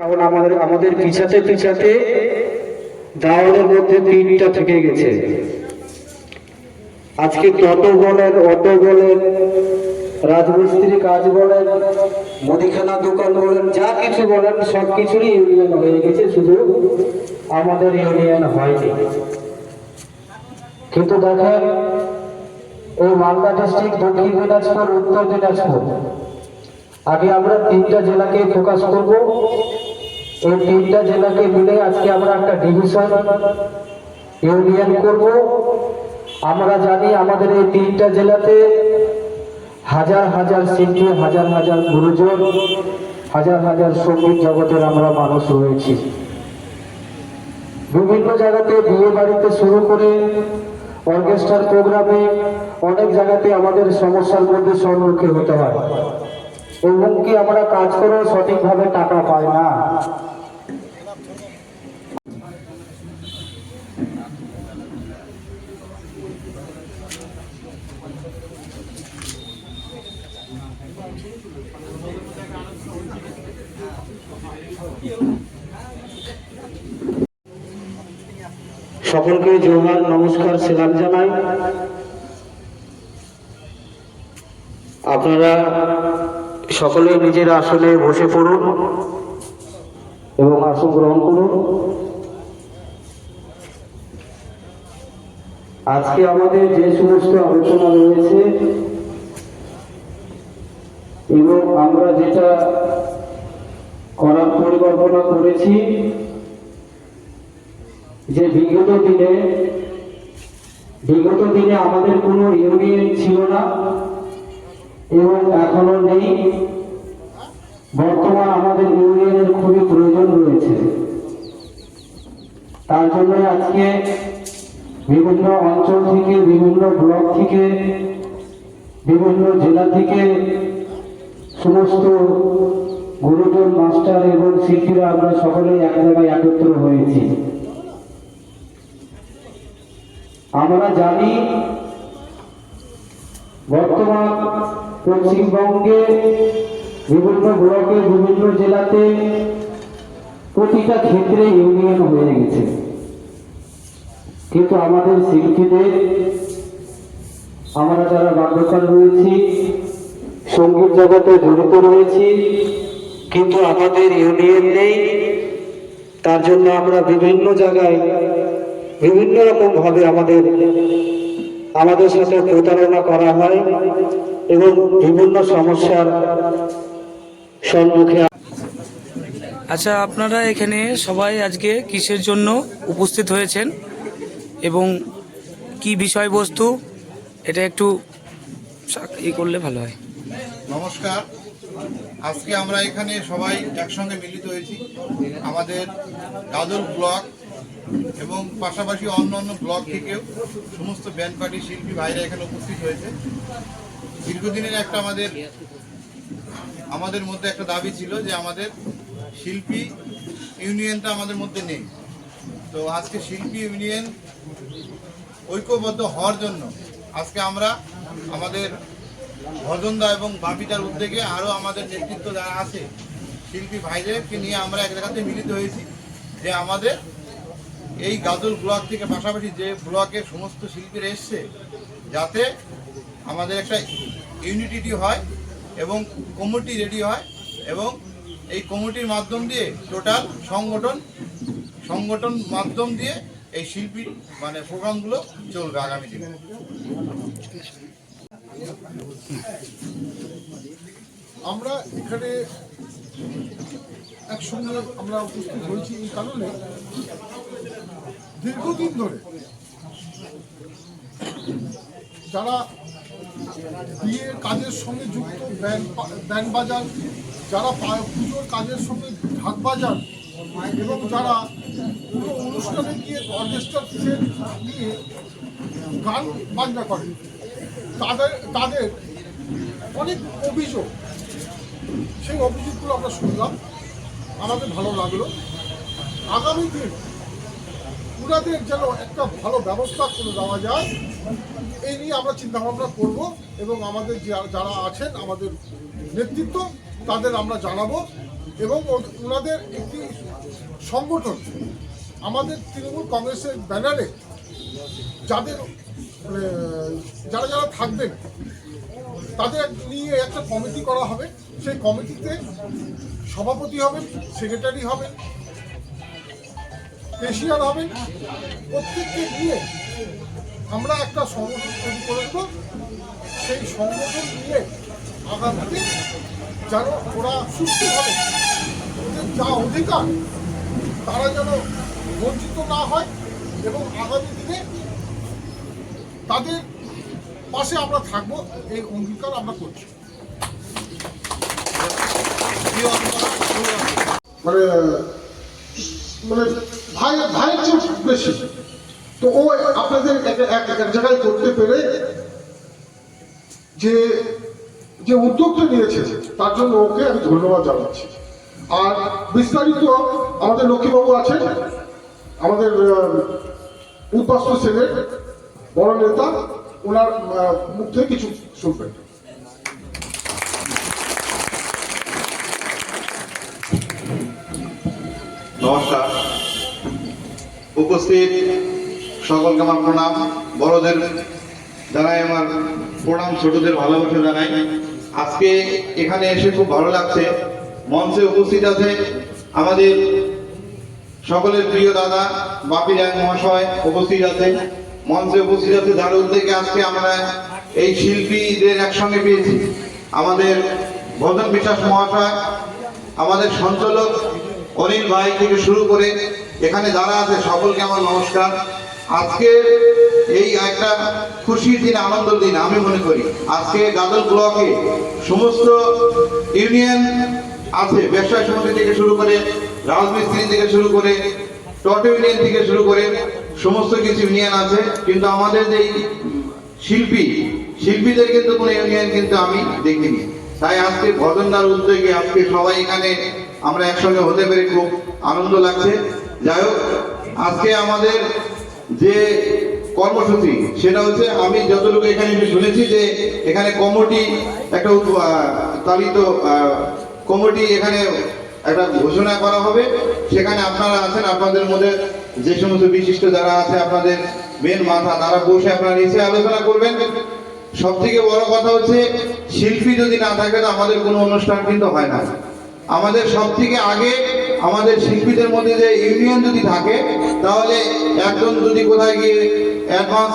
কারণ আমাদের আমাদের পিছাতে পিছাতে দেওয়ালের মধ্যে তিনটা থেকে গেছে। আজকে টোটো বলেন অটো বলেন রাজমিস্ত্রি কাজ বলেন, মুদিখানা দোকান বলেন, যা কিছু বলেন, সব কিছুরই ইউনিয়ন হয়ে গেছে, শুধু আমাদের ইউনিয়ন হয়নি। কিন্তু দেখেন, এই মালদা ডিস্ট্রিক্ট দক্ষিণ দিনাজপুর, উত্তর দিনাজপুর আগে আমরা তিনটা জেলাকে ফোকাস করব। এই তিনটা জেলাকে মিলে আজকে আমরা একটা ডিভিশন ইউনিয়ন করব। আমরা জানি আমাদের এই তিনটা জেলাতে হাজার হাজার শিল্পী হাজার হাজার গুরুজন, হাজার হাজার সংগীত জগতের আমরা মানুষ রয়েছি। বিভিন্ন জায়গাতে বিয়ে বাড়িতে শুরু করে অর্কেস্ট্রার প্রোগ্রামে অনেক জায়গাতে আমাদের সমস্যার মধ্যে সম্মুখীন হতে হয়। এবং কি আমরা কাজ করেও সঠিকভাবে টাকা পাই না? সকলকে জোহার নমস্কার, সেলাম জানাই। আপনারা সকলে নিজের আসনে বসে পড়ুন এবং আসন গ্রহণ করুন। আজকে আমাদের যে সমস্ত আলোচনা রয়েছে এবং আমরা যেটা করার পরিকল্পনা করেছি, যে বিগত দিনে বিগত দিনে আমাদের কোনো ইউনিয়ন ছিল না। এবং এখনও নেই। বর্তমান আমাদের ইউনিয়নের খুবই প্রয়োজন রয়েছে। তার জন্য আজকে বিভিন্ন অঞ্চল থেকে, বিভিন্ন ব্লক থেকে, বিভিন্ন জেলা থেকে সমস্ত গুরুজন, মাস্টার এবং শিল্পীরা আমরা সকলেই এক জায়গায় একত্র হয়েছি। আমরা জানি বর্তমান পশ্চিমবঙ্গে বিভিন্ন ব্লকে, বিভিন্ন জেলাতে প্রতিটা ক্ষেত্রে ইউনিয়ন হয়ে গেছে। কিন্তু আমাদের শিল্পীদের, আমরা যারা বাধ্যকার রয়েছি, সংগীত জগতে জড়িত রয়েছি, কিন্তু আমাদের ইউনিয়ন নেই, তার জন্য আমরা বিভিন্ন জায়গায় বিভিন্ন রকম ভাবে আমাদের আমাদের সাথে প্রতারণা করা হয় এবং বিভিন্ন সমস্যার সম্মুখে আচ্ছা আপনারা এখানে সবাই আজকে কিসের জন্য উপস্থিত হয়েছেন এবং কি বিষয়বস্তু? এটা একটু ই করলে ভালো হয়। নমস্কার। আজকে আমরা এখানে সবাই একসঙ্গে মিলিত হয়েছি। আমাদের গাজল ব্লক এবং পাশাপাশি অন্য অন্য ব্লক থেকেও সমস্ত ব্যান্ড পার্টি শিল্পী ভাইরা এখানে উপস্থিত হয়েছে। দীর্ঘদিনের একটা আমাদের আমাদের মধ্যে একটা দাবি ছিল যে আমাদের শিল্পী ইউনিয়নটা আমাদের মধ্যে নেই। তো আজকে শিল্পী ইউনিয়ন ঐক্যবদ্ধ হওয়ার জন্য আজকে আমরা আমাদের ভজনদা এবং বাপিদার উদ্যোগে আরও আমাদের নেতৃত্ব যারা আছে, শিল্পী ভাইদেরকে নিয়ে আমরা এক জায়গাতে মিলিত হয়েছি যে আমাদের এই গাজল ব্লক থেকে পাশাপাশি যে ব্লকের সমস্ত শিল্পীরা এসছে, যাতে আমাদের একটা ইউনিটিটি হয় এবং কমিটি রেডি হয় এবং এই কমিটির মাধ্যম দিয়ে টোটাল সংগঠন সংগঠন মাধ্যম দিয়ে এই শিল্পী মানে প্রোগ্রামগুলো চলবে আগামী দিনে। আমরা এখানে একসঙ্গে আমরা উপস্থিত হয়েছি এই কারণে। দীর্ঘদিন ধরে যারা বিয়ের কাজের সঙ্গে যুক্ত ব্যান্ড ব্যান্ড বাজান, যারা পুজোর কাজের সঙ্গে ঢাক বাজান, এবং যারা কোনো অনুষ্ঠানে গিয়ে অর্কেস্ট্রা সেট নিয়ে গান বাজনা করে, তাদের তাদের অনেক অভিযোগ। সেই অভিযোগগুলো আমরা শুনলাম। আমাদের ভালো লাগল। আগামী দিন ওনাদের যেন একটা ভালো ব্যবস্থা করে দেওয়া যায়, এই নিয়ে আমরা চিন্তা ভাবনা করব এবং আমাদের যারা আছেন, আমাদের নেতৃত্ব, তাদের আমরা জানাব এবং ওনাদের একটি সংগঠন, আমাদের তৃণমূল কংগ্রেসের ব্যানারে যাদের যারা যারা থাকবেন, তাদের নিয়ে একটা কমিটি করা হবে। সেই কমিটিতে সভাপতি হবেন, সেক্রেটারি হবেন পেশিয়ার হবেন প্রত্যেককে নিয়ে আমরা একটা সংগঠন তৈরি করে দেবো। সেই সংগঠন নিয়ে আগামীতে যেন ওরা সুস্থভাবে ওদের যা অধিকার তারা যেন বঞ্চিত না হয় এবং আগামী দিনে তাদের পাশে আমরা থাকব এই অঙ্গীকার আমরা করছি। মানে মানে ভাই ভাইয়ের চেয়ে বেশি। তো ও আপনাদের এক- এক জায়গায় করতে পেরে যে যে উদ্যোগটা নিয়েছে, তার জন্য ওকে আমি ধন্যবাদ জানাচ্ছি। আর বিস্তারিত আমাদের লক্ষ্মীবাবু আছেন, আমাদের উদ্বাস্তু সেনের বড় নেতা, ওনার মুখ থেকে কিছু শুনবেন। নমস্কার। উপস্থিত সকলকে আমার প্রণাম। বড়দের জানাই আমার প্রণাম, ছোটদের ভালোবাসা জানাই। আজকে এখানে এসে খুব ভালো লাগছে। মঞ্চে উপস্থিত আছে আমাদের সকলের প্রিয় দাদা, বাপি রায় মহাশয় উপস্থিত আছে মঞ্চে উপস্থিত আছে যার উদ্যোগে আজকে আমরা এই শিল্পীদের একসঙ্গে পেয়েছি। আমাদের ভজন বিশ্বাস মহাশয়, আমাদের সঞ্চালক অনিল ভাই থেকে শুরু করে এখানে যারা আছে সকলকে আমার নমস্কার। আজকে এই একটা খুশির দিন, আনন্দের দিন, আমি মনে করি। আজকে গাজল ব্লকে সমস্ত ইউনিয়ন আছে, ব্যবসায় সমিতি থেকে শুরু করে, রাজমিস্ত্রি থেকে শুরু করে, টটো ইউনিয়ন থেকে শুরু করে, সমস্ত কিছু ইউনিয়ন আছে। কিন্তু আমাদের যে শিল্পী, শিল্পীদের কিন্তু কোনো ইউনিয়ন কিন্তু আমি দেখিনি। তাই আজকে ভজনদার উদ্যোগে আজকে সবাই এখানে আমরা একসঙ্গে হতে পেরে খুব আনন্দ লাগছে। যাই হোক, আজকে আমাদের যে কর্মসূচি, সেটা হচ্ছে আমি যতটুকু এখানে শুনেছি যে এখানে কমিটি একটা তালিত কমিটি এখানে একটা ঘোষণা করা হবে। সেখানে আপনারা আছেন, আপনাদের মধ্যে যে সমস্ত বিশিষ্ট যারা আছে, আপনাদের মেন মাথা, তারা বসে আপনারা নিচে আলোচনা করবেন। সব থেকে বড় কথা হচ্ছে, শিল্পী যদি না থাকে, তো আমাদের কোনো অনুষ্ঠান কিন্তু হয় না। আমাদের সব থেকে আগে আমাদের শিল্পীদের মধ্যে যে ইউনিয়ন যদি থাকে তাহলে একজন যদি কোথায় গিয়ে অ্যাডভান্স